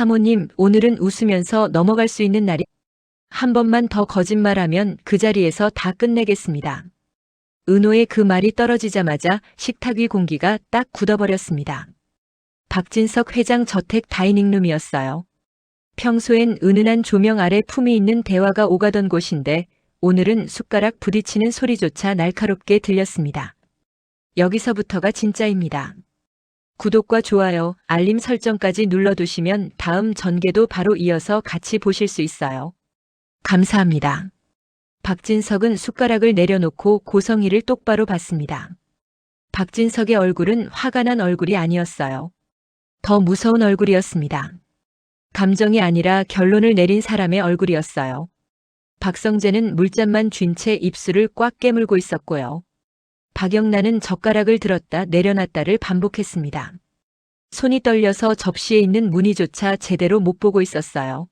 사모님, 오늘은 웃으면서 넘어갈 수 있는 날이 한 번만 더 거짓말하면 그 자리에서 다 끝내겠습니다. 은호의 그 말이 떨어지자마자 식탁 위 공기가 딱 굳어버렸습니다. 박진석 회장 저택 다이닝룸이었어요. 평소엔 은은한 조명 아래 품이 있는 대화가 오가던 곳인데 오늘은 숟가락 부딪히는 소리조차 날카롭게 들렸습니다. 여기서부터가 진짜입니다. 구독과 좋아요, 알림 설정까지 눌러두시면 다음 전개도 바로 이어서 같이 보실 수 있어요. 감사합니다. 박진석은 숟가락을 내려놓고 고성희를 똑바로 봤습니다. 박진석의 얼굴은 화가 난 얼굴이 아니었어요. 더 무서운 얼굴이었습니다. 감정이 아니라 결론을 내린 사람의 얼굴이었어요. 박성재는 물잔만 쥔 채 입술을 꽉 깨물고 있었고요. 박영란은 젓가락을 들었다 내려놨다를 반복했습니다. 손이 떨려서 접시에 있는 무늬조차 제대로 못 보고 있었어요.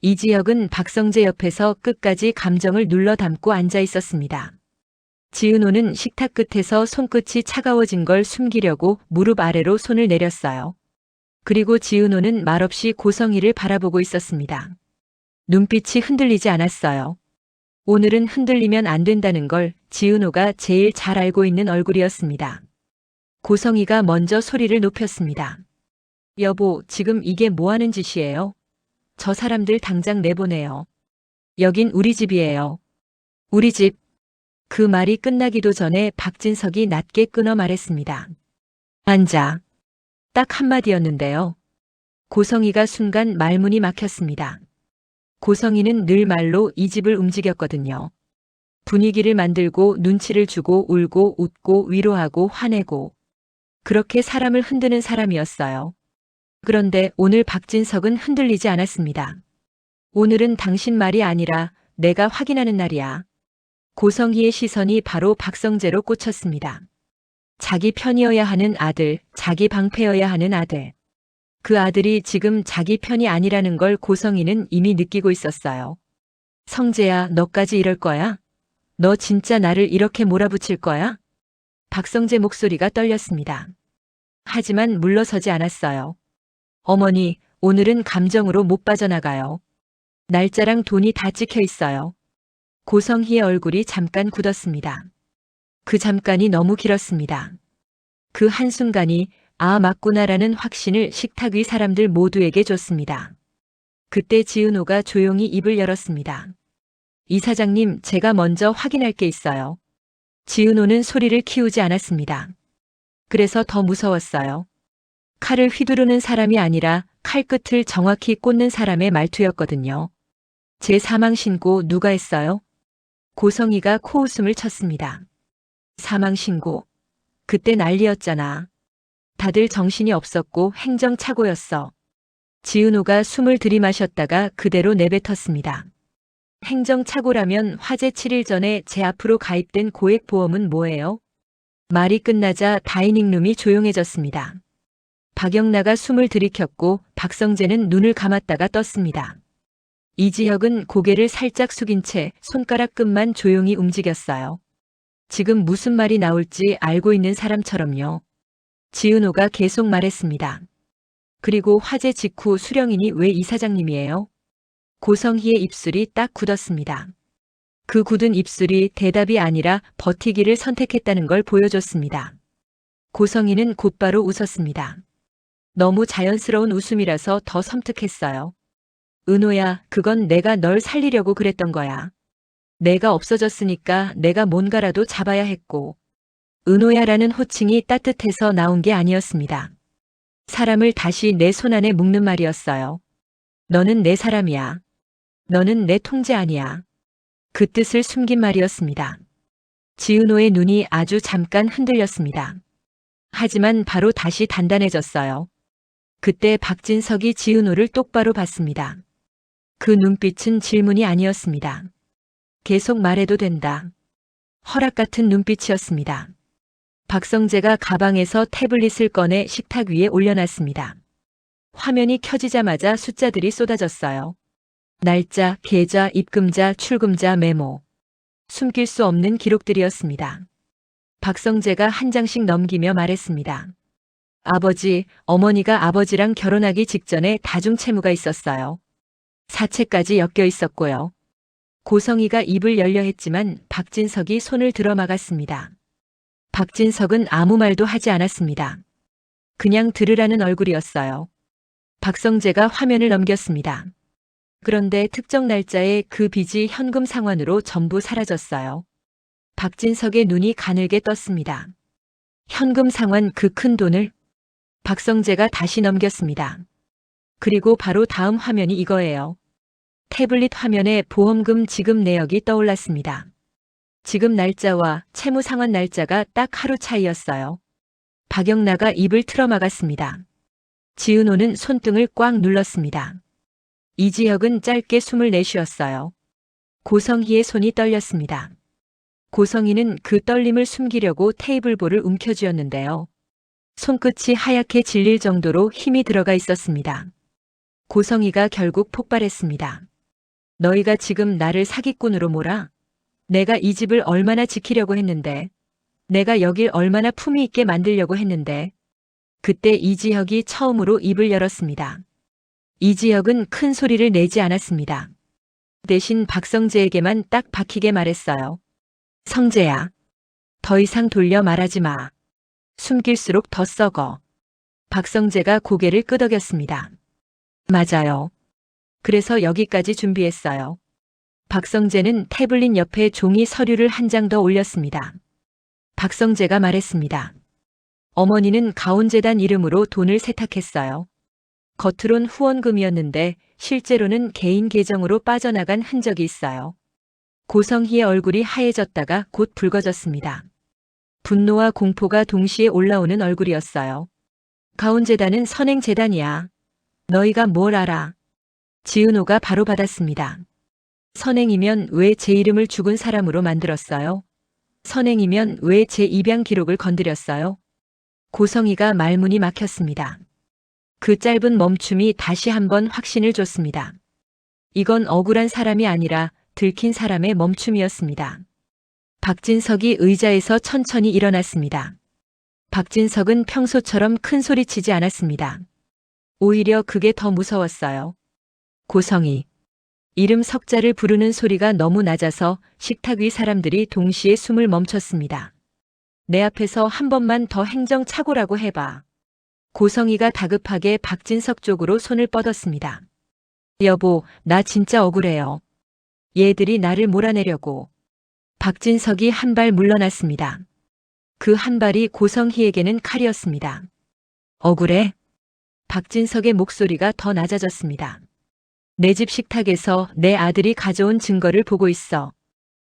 이지혁은 박성재 옆에서 끝까지 감정을 눌러 담고 앉아 있었습니다. 지은호는 식탁 끝에서 손끝이 차가워진 걸 숨기려고 무릎 아래로 손을 내렸어요. 그리고 지은호는 말없이 고성희를 바라보고 있었습니다. 눈빛이 흔들리지 않았어요. 오늘은 흔들리면 안 된다는 걸 지은호가 제일 잘 알고 있는 얼굴이었습니다. 고성희가 먼저 소리를 높였습니다. 여보, 지금 이게 뭐 하는 짓이에요? 저 사람들 당장 내보내요. 여긴 우리 집이에요. 우리 집. 그 말이 끝나기도 전에 박진석이 낮게 끊어 말했습니다. 앉아. 딱 한마디였는데요. 고성희가 순간 말문이 막혔습니다. 고성희는 늘 말로 이 집을 움직였거든요. 분위기를 만들고 눈치를 주고 울고 웃고 위로하고 화내고 그렇게 사람을 흔드는 사람이었어요. 그런데 오늘 박진석은 흔들리지 않았습니다. 오늘은 당신 말이 아니라 내가 확인하는 날이야. 고성희의 시선이 바로 박성재로 꽂혔습니다. 자기 편이어야 하는 아들, 자기 방패여야 하는 아들. 그 아들이 지금 자기 편이 아니라는 걸 고성희는 이미 느끼고 있었어요. 성재야, 너까지 이럴 거야? 너 진짜 나를 이렇게 몰아붙일 거야? 박성재 목소리가 떨렸습니다. 하지만 물러서지 않았어요. 어머니, 오늘은 감정으로 못 빠져나가요. 날짜랑 돈이 다 찍혀 있어요. 고성희의 얼굴이 잠깐 굳었습니다. 그 잠깐이 너무 길었습니다. 그 한순간이 아 맞구나라는 확신을 식탁 위 사람들 모두에게 줬습니다. 그때 지은호가 조용히 입을 열었습니다. 이 사장님, 제가 먼저 확인할 게 있어요. 지은호는 소리를 키우지 않았습니다. 그래서 더 무서웠어요. 칼을 휘두르는 사람이 아니라 칼끝을 정확히 꽂는 사람의 말투였거든요. 제 사망 신고 누가 했어요? 고성희가 코웃음을 쳤습니다. 사망 신고. 그때 난리였잖아. 다들 정신이 없었고 행정착오였어. 지은호가 숨을 들이마셨다가 그대로 내뱉었습니다. 행정착오라면 화재 7일 전에 제 앞으로 가입된 고액보험은 뭐예요? 말이 끝나자 다이닝룸이 조용해졌습니다. 박영나가 숨을 들이켰고 박성재는 눈을 감았다가 떴습니다. 이지혁은 고개를 살짝 숙인 채 손가락 끝만 조용히 움직였어요. 지금 무슨 말이 나올지 알고 있는 사람처럼요. 지은호가 계속 말했습니다. 그리고 화재 직후 수령인이 왜 이사장님이에요? 고성희의 입술이 딱 굳었습니다. 그 굳은 입술이 대답이 아니라 버티기를 선택했다는 걸 보여줬습니다. 고성희는 곧바로 웃었습니다. 너무 자연스러운 웃음이라서 더 섬뜩했어요. 은호야, 그건 내가 널 살리려고 그랬던 거야. 내가 없어졌으니까 내가 뭔가라도 잡아야 했고. 은호야라는 호칭이 따뜻해서 나온 게 아니었습니다. 사람을 다시 내 손 안에 묶는 말이었어요. 너는 내 사람이야. 너는 내 통제 아니야. 그 뜻을 숨긴 말이었습니다. 지은호의 눈이 아주 잠깐 흔들렸습니다. 하지만 바로 다시 단단해졌어요. 그때 박진석이 지은호를 똑바로 봤습니다. 그 눈빛은 질문이 아니었습니다. 계속 말해도 된다. 허락 같은 눈빛이었습니다. 박성재가 가방에서 태블릿을 꺼내 식탁 위에 올려놨습니다. 화면이 켜지자마자 숫자들이 쏟아졌어요. 날짜, 계좌, 입금자, 출금자, 메모. 숨길 수 없는 기록들이었습니다. 박성재가 한 장씩 넘기며 말했습니다. 아버지, 어머니가 아버지랑 결혼하기 직전에 다중채무가 있었어요. 사채까지 엮여 있었고요. 고성이가 입을 열려 했지만 박진석이 손을 들어 막았습니다. 박진석은 아무 말도 하지 않았습니다. 그냥 들으라는 얼굴이었어요. 박성재가 화면을 넘겼습니다. 그런데 특정 날짜에 그 빚이 현금 상환으로 전부 사라졌어요. 박진석의 눈이 가늘게 떴습니다. 현금 상환 그 큰 돈을 박성재가 다시 넘겼습니다. 그리고 바로 다음 화면이 이거예요. 태블릿 화면에 보험금 지급 내역이 떠올랐습니다. 지급 날짜와 채무 상환 날짜가 딱 하루 차이였어요. 박영나가 입을 틀어막았습니다. 지은호는 손등을 꽉 눌렀습니다. 이지혁은 짧게 숨을 내쉬었어요. 고성희의 손이 떨렸습니다. 고성희는 그 떨림을 숨기려고 테이블볼을 움켜쥐었는데요. 손끝이 하얗게 질릴 정도로 힘이 들어가 있었습니다. 고성희가 결국 폭발했습니다. 너희가 지금 나를 사기꾼으로 몰아? 내가 이 집을 얼마나 지키려고 했는데, 내가 여길 얼마나 품위 있게 만들려고 했는데, 그때 이지혁이 처음으로 입을 열었습니다. 이지혁은 큰 소리를 내지 않았습니다. 대신 박성재에게만 딱 박히게 말했어요. 성재야. 더 이상 돌려 말하지 마. 숨길수록 더 썩어. 박성재가 고개를 끄덕였습니다. 맞아요. 그래서 여기까지 준비했어요. 박성재는 태블릿 옆에 종이 서류를 한 장 더 올렸습니다. 박성재가 말했습니다. 어머니는 가온재단 이름으로 돈을 세탁했어요. 겉으론 후원금이었는데 실제로는 개인 계정으로 빠져나간 흔적이 있어요. 고성희의 얼굴이 하얘졌다가 곧 붉어졌습니다. 분노와 공포가 동시에 올라오는 얼굴이었어요. 가온재단은 선행재단이야. 너희가 뭘 알아? 지은호가 바로 받았습니다. 선행이면 왜 제 이름을 죽은 사람으로 만들었어요? 선행이면 왜 제 입양 기록을 건드렸어요? 고성희가 말문이 막혔습니다. 그 짧은 멈춤이 다시 한번 확신을 줬습니다. 이건 억울한 사람이 아니라 들킨 사람의 멈춤이었습니다. 박진석이 의자에서 천천히 일어났습니다. 박진석은 평소처럼 큰 소리 치지 않았습니다. 오히려 그게 더 무서웠어요. 고성이. 이름 석자를 부르는 소리가 너무 낮아서 식탁 위 사람들이 동시에 숨을 멈췄습니다. 내 앞에서 한 번만 더 행정착오라고 해봐. 고성이가 다급하게 박진석 쪽으로 손을 뻗었습니다. 여보, 나 진짜 억울해요. 얘들이 나를 몰아내려고. 박진석이 한 발 물러났습니다. 그 한 발이 고성희에게는 칼이었습니다. 억울해? 박진석의 목소리가 더 낮아졌습니다. 내 집 식탁에서 내 아들이 가져온 증거를 보고 있어.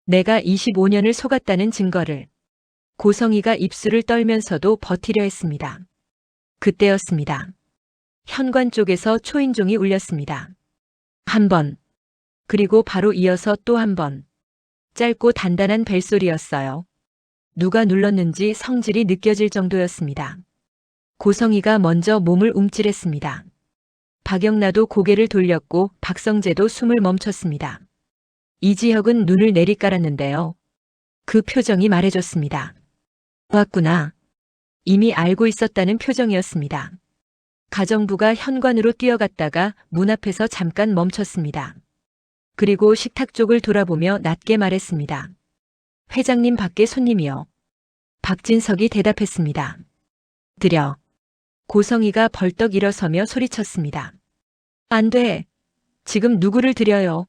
내가 25년을 속았다는 증거를. 고성희가 입술을 떨면서도 버티려 했습니다. 그때였습니다. 현관 쪽에서 초인종이 울렸습니다. 한 번. 그리고 바로 이어서 또 한 번. 짧고 단단한 벨소리였어요. 누가 눌렀는지 성질이 느껴질 정도였습니다. 고성이가 먼저 몸을 움찔했습니다. 박영나도 고개를 돌렸고 박성재도 숨을 멈췄습니다. 이지혁은 눈을 내리깔았는데요. 그 표정이 말해줬습니다. 왔구나. 이미 알고 있었다는 표정이었습니다. 가정부가 현관으로 뛰어갔다가 문 앞에서 잠깐 멈췄습니다. 그리고 식탁 쪽을 돌아보며 낮게 말했습니다. 회장님 밖에 손님이요. 박진석이 대답했습니다. 드려. 고성이가 벌떡 일어서며 소리쳤습니다. 안 돼. 지금 누구를 드려요.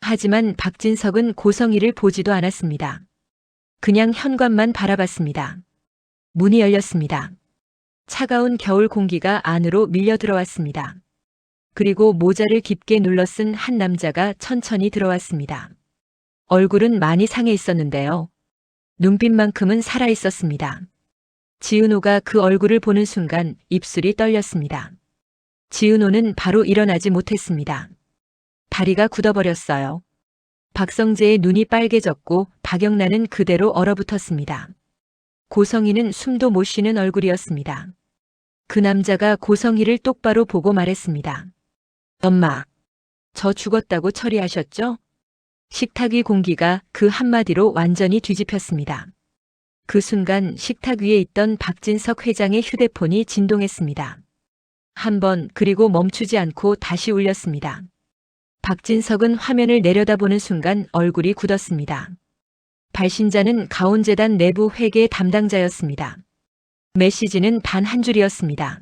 하지만 박진석은 고성이를 보지도 않았습니다. 그냥 현관만 바라봤습니다. 문이 열렸습니다. 차가운 겨울 공기가 안으로 밀려 들어왔습니다. 그리고 모자를 깊게 눌러 쓴 한 남자가 천천히 들어왔습니다. 얼굴은 많이 상해 있었는데요. 눈빛만큼은 살아 있었습니다. 지은호가 그 얼굴을 보는 순간 입술이 떨렸습니다. 지은호는 바로 일어나지 못했습니다. 다리가 굳어버렸어요. 박성재의 눈이 빨개졌고 박영란은 그대로 얼어붙었습니다. 고성희는 숨도 못 쉬는 얼굴이었습니다. 그 남자가 고성희를 똑바로 보고 말했습니다. 엄마, 저 죽었다고 처리하셨죠? 식탁 위 공기가 그 한마디로 완전히 뒤집혔습니다. 그 순간 식탁 위에 있던 박진석 회장의 휴대폰이 진동했습니다. 한 번 그리고 멈추지 않고 다시 울렸습니다. 박진석은 화면을 내려다보는 순간 얼굴이 굳었습니다. 발신자는 가온재단 내부 회계 담당자였습니다. 메시지는 단 한 줄이었습니다.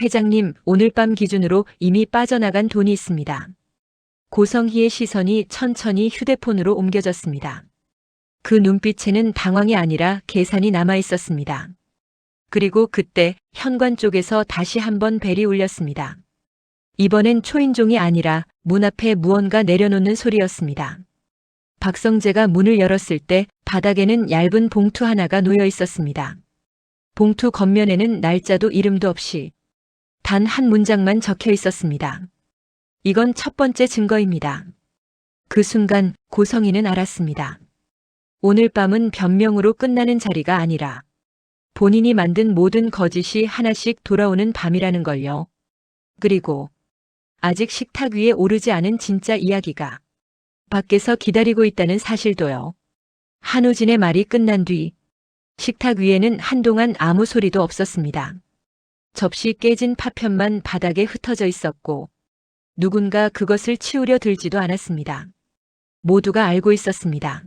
회장님, 오늘 밤 기준으로 이미 빠져나간 돈이 있습니다. 고성희의 시선이 천천히 휴대폰으로 옮겨졌습니다. 그 눈빛에는 당황이 아니라 계산이 남아 있었습니다. 그리고 그때 현관 쪽에서 다시 한번 벨이 울렸습니다. 이번엔 초인종이 아니라 문 앞에 무언가 내려놓는 소리였습니다. 박성재가 문을 열었을 때 바닥에는 얇은 봉투 하나가 놓여 있었습니다. 봉투 겉면에는 날짜도 이름도 없이 단 한 문장만 적혀 있었습니다. 이건 첫 번째 증거입니다. 그 순간 고성이는 알았습니다. 오늘 밤은 변명으로 끝나는 자리가 아니라 본인이 만든 모든 거짓이 하나씩 돌아오는 밤이라는 걸요. 그리고 아직 식탁 위에 오르지 않은 진짜 이야기가 밖에서 기다리고 있다는 사실도요. 한우진의 말이 끝난 뒤 식탁 위에는 한동안 아무 소리도 없었습니다. 접시 깨진 파편만 바닥에 흩어져 있었고 누군가 그것을 치우려 들지도 않았습니다. 모두가 알고 있었습니다.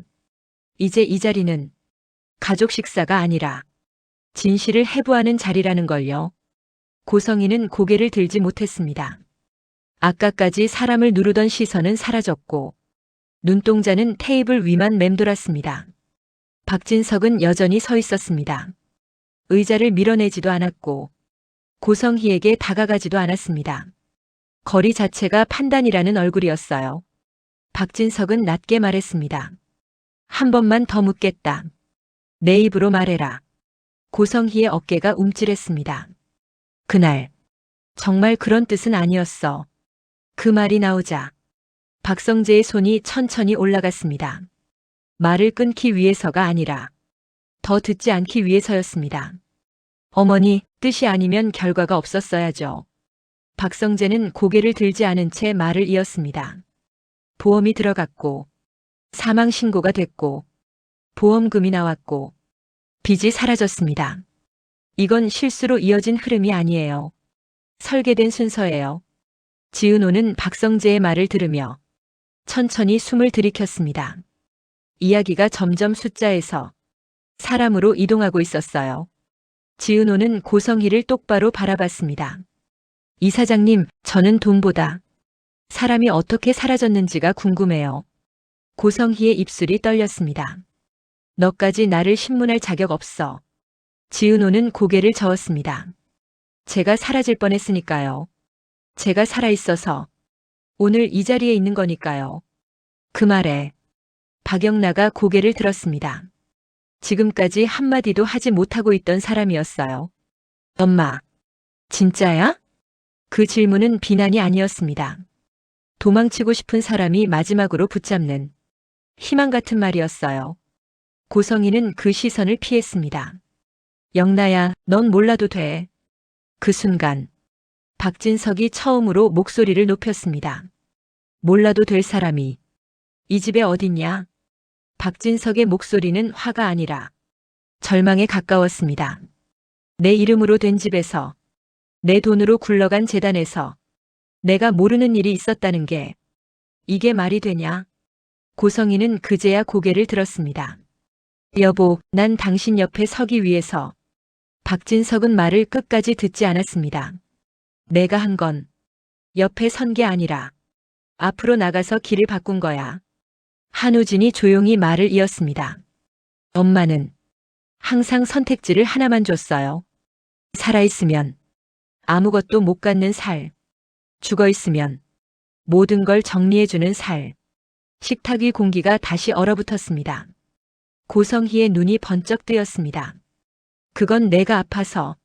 이제 이 자리는 가족 식사가 아니라 진실을 해부하는 자리라는 걸요. 고성이는 고개를 들지 못했습니다. 아까까지 사람을 누르던 시선은 사라졌고 눈동자는 테이블 위만 맴돌았습니다. 박진석은 여전히 서 있었습니다. 의자를 밀어내지도 않았고 고성희에게 다가가지도 않았습니다. 거리 자체가 판단이라는 얼굴이었어요. 박진석은 낮게 말했습니다. 한 번만 더 묻겠다. 내 입으로 말해라. 고성희의 어깨가 움찔했습니다. 그날 정말 그런 뜻은 아니었어. 그 말이 나오자 박성재의 손이 천천히 올라갔습니다. 말을 끊기 위해서가 아니라 더 듣지 않기 위해서였습니다. 어머니, 뜻이 아니면 결과가 없었어야죠. 박성재는 고개를 들지 않은 채 말을 이었습니다. 보험이 들어갔고, 사망 신고가 됐고, 보험금이 나왔고, 빚이 사라졌습니다. 이건 실수로 이어진 흐름이 아니에요. 설계된 순서예요. 지은호는 박성재의 말을 들으며 천천히 숨을 들이켰습니다. 이야기가 점점 숫자에서 사람으로 이동하고 있었어요. 지은호는 고성희를 똑바로 바라봤습니다. 이 사장님, 저는 돈보다 사람이 어떻게 사라졌는지가 궁금해요. 고성희의 입술이 떨렸습니다. 너까지 나를 신문할 자격 없어. 지은호는 고개를 저었습니다. 제가 사라질 뻔했으니까요. 제가 살아있어서 오늘 이 자리에 있는 거니까요. 그 말에 박영나가 고개를 들었습니다. 지금까지 한마디도 하지 못하고 있던 사람이었어요. 엄마, 진짜야? 그 질문은 비난이 아니었습니다. 도망치고 싶은 사람이 마지막으로 붙잡는 희망 같은 말이었어요. 고성이는 그 시선을 피했습니다. 영나야, 넌 몰라도 돼. 그 순간 박진석이 처음으로 목소리를 높였습니다. 몰라도 될 사람이 이 집에 어딨냐? 박진석의 목소리는 화가 아니라 절망에 가까웠습니다. 내 이름으로 된 집에서 내 돈으로 굴러간 재단에서 내가 모르는 일이 있었다는 게 이게 말이 되냐? 고성이는 그제야 고개를 들었습니다. 여보, 난 당신 옆에 서기 위해서 박진석은 말을 끝까지 듣지 않았습니다. 내가 한 건 옆에 선 게 아니라 앞으로 나가서 길을 바꾼 거야. 한우진이 조용히 말을 이었습니다. 엄마는 항상 선택지를 하나만 줬어요. 살아있으면 아무것도 못 갖는 살. 죽어있으면 모든 걸 정리해주는 살. 식탁 위 공기가 다시 얼어붙었습니다. 고성희의 눈이 번쩍 뜨였습니다. 그건 내가 아파서.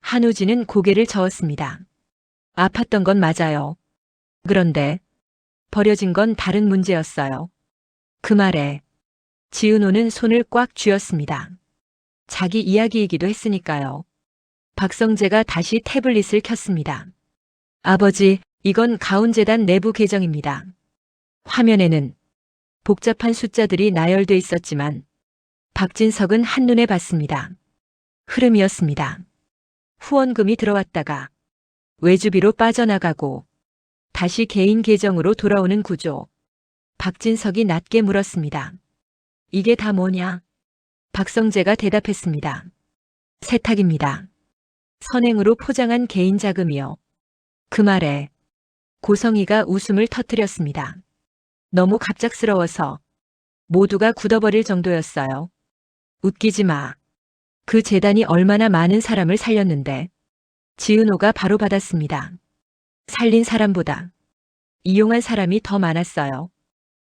한우진은 고개를 저었습니다. 아팠던 건 맞아요. 그런데 버려진 건 다른 문제였어요. 그 말에 지은호는 손을 꽉 쥐었습니다. 자기 이야기이기도 했으니까요. 박성재가 다시 태블릿을 켰습니다. 아버지, 이건 가온재단 내부 계정입니다. 화면에는 복잡한 숫자들이 나열돼 있었지만 박진석은 한눈에 봤습니다. 흐름이었습니다. 후원금이 들어왔다가 외주비로 빠져나가고 다시 개인 계정으로 돌아오는 구조. 박진석이 낮게 물었습니다. 이게 다 뭐냐? 박성재가 대답했습니다. 세탁입니다. 선행으로 포장한 개인 자금이요. 그 말에 고성이가 웃음을 터뜨렸습니다. 너무 갑작스러워서 모두가 굳어버릴 정도였어요. 웃기지 마. 그 재단이 얼마나 많은 사람을 살렸는데 지은호가 바로 받았습니다. 살린 사람보다 이용한 사람이 더 많았어요.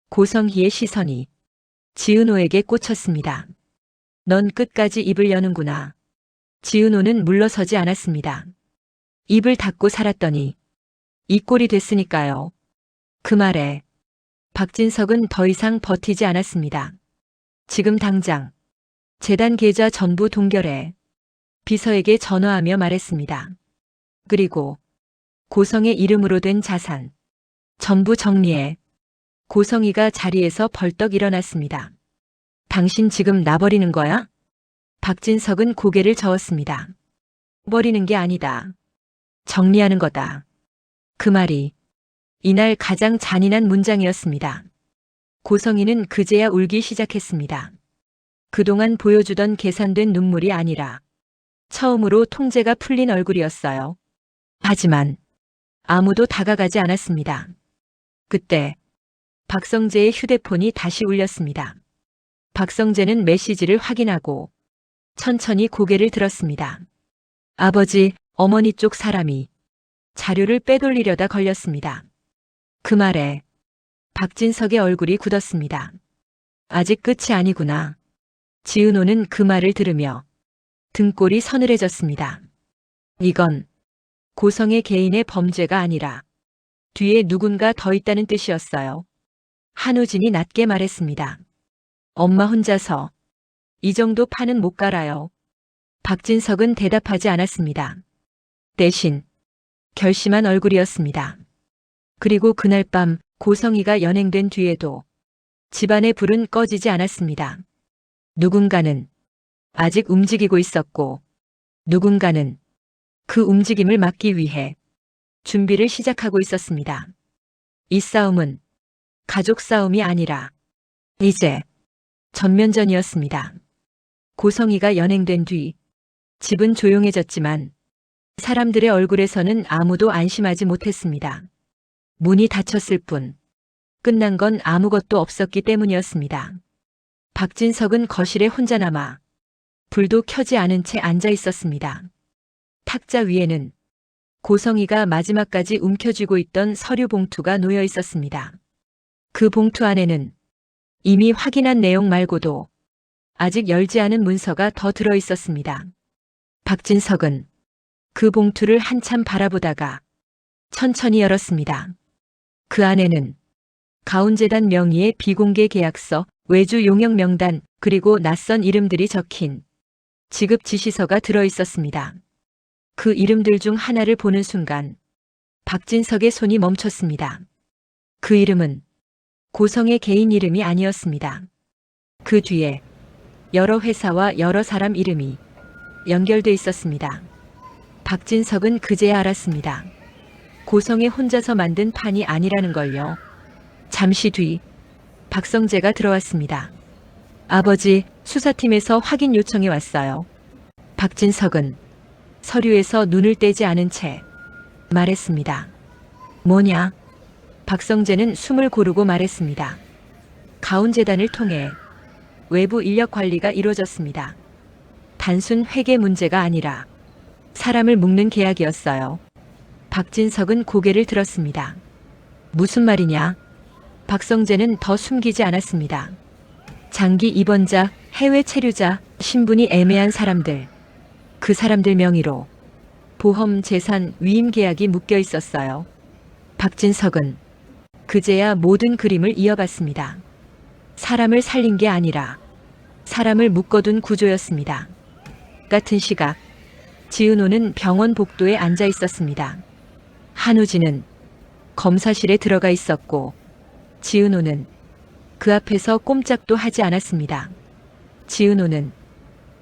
고성희의 시선이 지은호에게 꽂혔습니다. 넌 끝까지 입을 여는구나. 지은호는 물러서지 않았습니다. 입을 닫고 살았더니 이 꼴이 됐으니까요. 그 말에 박진석은 더 이상 버티지 않았습니다. 지금 당장 재단 계좌 전부 동결해 비서에게 전화하며 말했습니다. 그리고 고성의 이름으로 된 자산 전부 정리해 고성이가 자리에서 벌떡 일어났습니다. 당신 지금 나버리는 거야? 박진석은 고개를 저었습니다. 버리는 게 아니다. 정리하는 거다. 그 말이 이날 가장 잔인한 문장이었습니다. 고성이는 그제야 울기 시작했습니다. 그동안 보여주던 계산된 눈물이 아니라 처음으로 통제가 풀린 얼굴이었어요. 하지만 아무도 다가가지 않았습니다. 그때 박성재의 휴대폰이 다시 울렸습니다. 박성재는 메시지를 확인하고 천천히 고개를 들었습니다. 아버지, 어머니 쪽 사람이 자료를 빼돌리려다 걸렸습니다. 그 말에 박진석의 얼굴이 굳었습니다. 아직 끝이 아니구나. 지은호는 그 말을 들으며 등골이 서늘해졌습니다. 이건 고성의 개인의 범죄가 아니라 뒤에 누군가 더 있다는 뜻이었어요. 한우진이 낮게 말했습니다. 엄마 혼자서 이 정도 판은 못 갈아요. 박진석은 대답하지 않았습니다. 대신 결심한 얼굴이었습니다. 그리고 그날 밤 고성이가 연행된 뒤에도 집안의 불은 꺼지지 않았습니다. 누군가는 아직 움직이고 있었고 누군가는 그 움직임을 막기 위해 준비를 시작하고 있었습니다. 이 싸움은 가족 싸움이 아니라 이제 전면전이었습니다. 고성이가 연행된 뒤 집은 조용해졌지만 사람들의 얼굴에서는 아무도 안심하지 못했습니다. 문이 닫혔을 뿐 끝난 건 아무것도 없었기 때문이었습니다. 박진석은 거실에 혼자 남아 불도 켜지 않은 채 앉아 있었습니다. 탁자 위에는 고성이가 마지막까지 움켜쥐고 있던 서류 봉투가 놓여 있었습니다. 그 봉투 안에는 이미 확인한 내용 말고도 아직 열지 않은 문서가 더 들어 있었습니다. 박진석은 그 봉투를 한참 바라보다가 천천히 열었습니다. 그 안에는 가운재단 명의의 비공개 계약서, 외주 용역 명단, 그리고 낯선 이름들이 적힌 지급 지시서가 들어 있었습니다. 그 이름들 중 하나를 보는 순간 박진석의 손이 멈췄습니다. 그 이름은 고성의 개인 이름이 아니었습니다. 그 뒤에 여러 회사와 여러 사람 이름이 연결돼 있었습니다. 박진석은 그제야 알았습니다. 고성이 혼자서 만든 판이 아니라는 걸요. 잠시 뒤 박성재가 들어왔습니다. 아버지, 수사팀에서 확인 요청이 왔어요. 박진석은 서류에서 눈을 떼지 않은 채 말했습니다. 뭐냐? 박성재는 숨을 고르고 말했습니다. 가운재단을 통해 외부 인력 관리가 이루어졌습니다. 단순 회계 문제가 아니라 사람을 묶는 계약이었어요. 박진석은 고개를 들었습니다. 무슨 말이냐? 박성재는 더 숨기지 않았습니다. 장기 입원자, 해외 체류자, 신분이 애매한 사람들. 그 사람들 명의로 보험, 재산, 위임 계약이 묶여 있었어요. 박진석은 그제야 모든 그림을 이어봤습니다. 사람을 살린 게 아니라 사람을 묶어둔 구조였습니다. 같은 시각 지은호는 병원 복도에 앉아 있었습니다. 한우진은 검사실에 들어가 있었고 지은호는 그 앞에서 꼼짝도 하지 않았습니다. 지은호는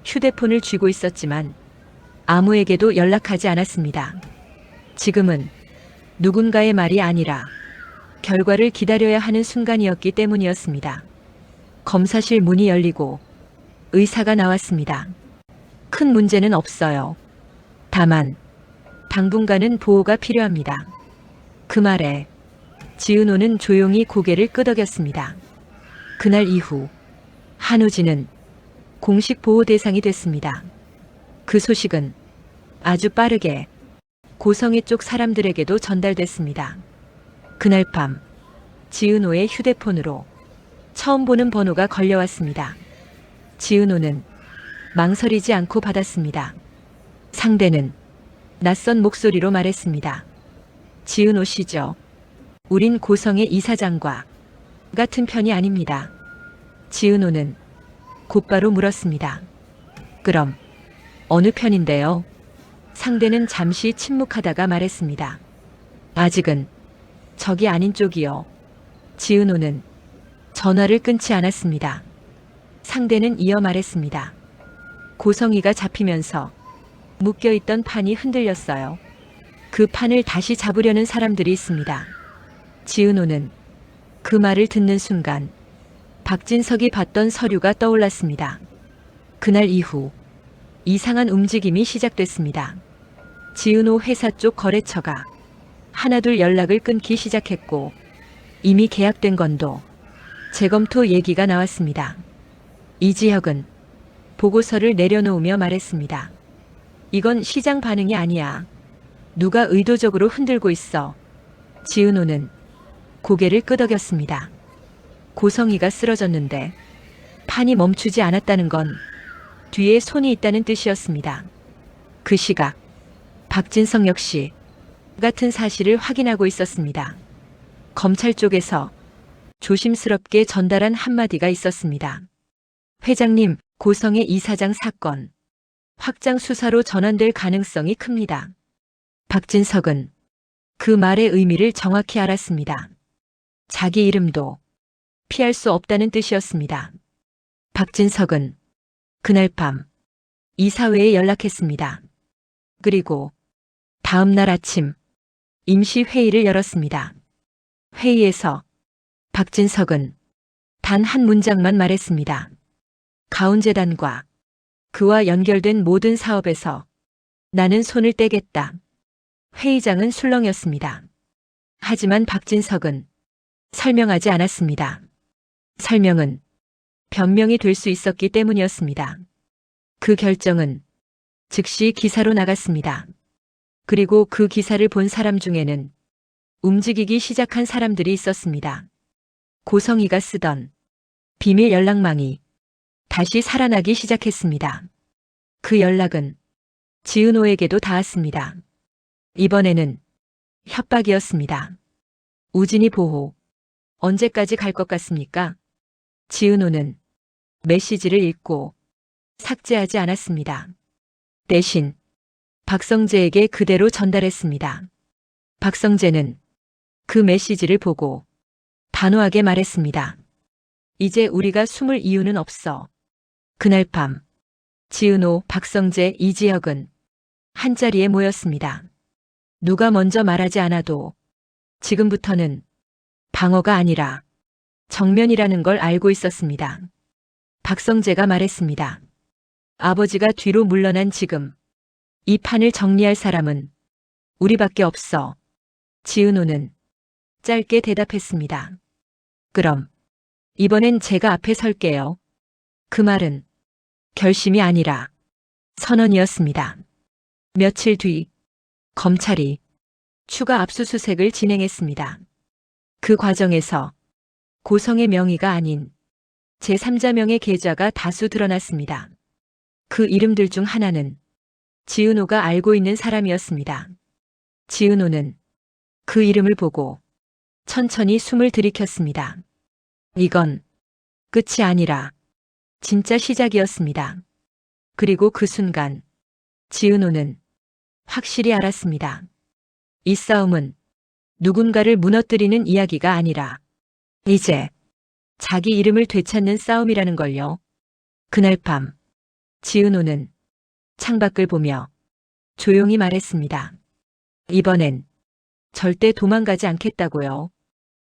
휴대폰을 쥐고 있었지만 아무에게도 연락하지 않았습니다. 지금은 누군가의 말이 아니라 결과를 기다려야 하는 순간이었기 때문이었습니다. 검사실 문이 열리고 의사가 나왔습니다. 큰 문제는 없어요. 다만 당분간은 보호가 필요합니다. 그 말에 지은호는 조용히 고개를 끄덕였습니다. 그날 이후 한우진은 공식 보호 대상이 됐습니다. 그 소식은 아주 빠르게 고성의 쪽 사람들에게도 전달됐습니다. 그날 밤 지은호의 휴대폰으로 처음 보는 번호가 걸려왔습니다. 지은호는 망설이지 않고 받았습니다. 상대는 낯선 목소리로 말했습니다. 지은호 씨죠. 우린 고성의 이사장과 같은 편이 아닙니다. 지은호는 곧바로 물었습니다. 그럼 어느 편인데요? 상대는 잠시 침묵하다가 말했습니다. 아직은 적이 아닌 쪽이요. 지은호는 전화를 끊지 않았습니다. 상대는 이어 말했습니다. 고성이가 잡히면서 묶여있던 판이 흔들렸어요. 그 판을 다시 잡으려는 사람들이 있습니다. 지은호는 그 말을 듣는 순간 박진석이 봤던 서류가 떠올랐습니다. 그날 이후 이상한 움직임이 시작됐습니다. 지은호 회사 쪽 거래처가 하나둘 연락을 끊기 시작했고 이미 계약된 건도 재검토 얘기가 나왔습니다. 이지혁은 보고서를 내려놓으며 말했습니다. 이건 시장 반응이 아니야. 누가 의도적으로 흔들고 있어. 지은호는 고개를 끄덕였습니다. 고성이가 쓰러졌는데 판이 멈추지 않았다는 건 뒤에 손이 있다는 뜻이었습니다. 그 시각 박진성 역시 같은 사실을 확인하고 있었습니다. 검찰 쪽에서 조심스럽게 전달한 한마디가 있었습니다. 회장님, 고성의 이사장 사건 확장 수사로 전환될 가능성이 큽니다. 박진석은 그 말의 의미를 정확히 알았습니다. 자기 이름도 피할 수 없다는 뜻이었습니다. 박진석은 그날 밤 이사회에 연락했습니다. 그리고 다음 날 아침 임시 회의를 열었습니다. 회의에서 박진석은 단 한 문장만 말했습니다. 가운재단과 그와 연결된 모든 사업에서 나는 손을 떼겠다. 회의장은 술렁였습니다. 하지만 박진석은 설명하지 않았습니다. 설명은 변명이 될 수 있었기 때문이었습니다. 그 결정은 즉시 기사로 나갔습니다. 그리고 그 기사를 본 사람 중에는 움직이기 시작한 사람들이 있었습니다. 고성이가 쓰던 비밀 연락망이 다시 살아나기 시작했습니다. 그 연락은 지은호에게도 닿았습니다. 이번에는 협박이었습니다. 우진이 보호. 언제까지 갈 것 같습니까? 지은호는 메시지를 읽고 삭제하지 않았습니다. 대신 박성재에게 그대로 전달했습니다. 박성재는 그 메시지를 보고 단호하게 말했습니다. 이제 우리가 숨을 이유는 없어. 그날 밤 지은호, 박성재, 이지혁은 한자리에 모였습니다. 누가 먼저 말하지 않아도 지금부터는 방어가 아니라 정면이라는 걸 알고 있었습니다. 박성재가 말했습니다. 아버지가 뒤로 물러난 지금 이 판을 정리할 사람은 우리밖에 없어. 지은호는 짧게 대답했습니다. 그럼 이번엔 제가 앞에 설게요. 그 말은 결심이 아니라 선언이었습니다. 며칠 뒤 검찰이 추가 압수수색을 진행했습니다. 그 과정에서 고성의 명의가 아닌 제3자명의 계좌가 다수 드러났습니다. 그 이름들 중 하나는 지은호가 알고 있는 사람이었습니다. 지은호는 그 이름을 보고 천천히 숨을 들이켰습니다. 이건 끝이 아니라 진짜 시작이었습니다. 그리고 그 순간 지은호는 확실히 알았습니다. 이 싸움은 누군가를 무너뜨리는 이야기가 아니라 이제 자기 이름을 되찾는 싸움이라는 걸요. 그날 밤, 지은호는 창밖을 보며 조용히 말했습니다. 이번엔 절대 도망가지 않겠다고요.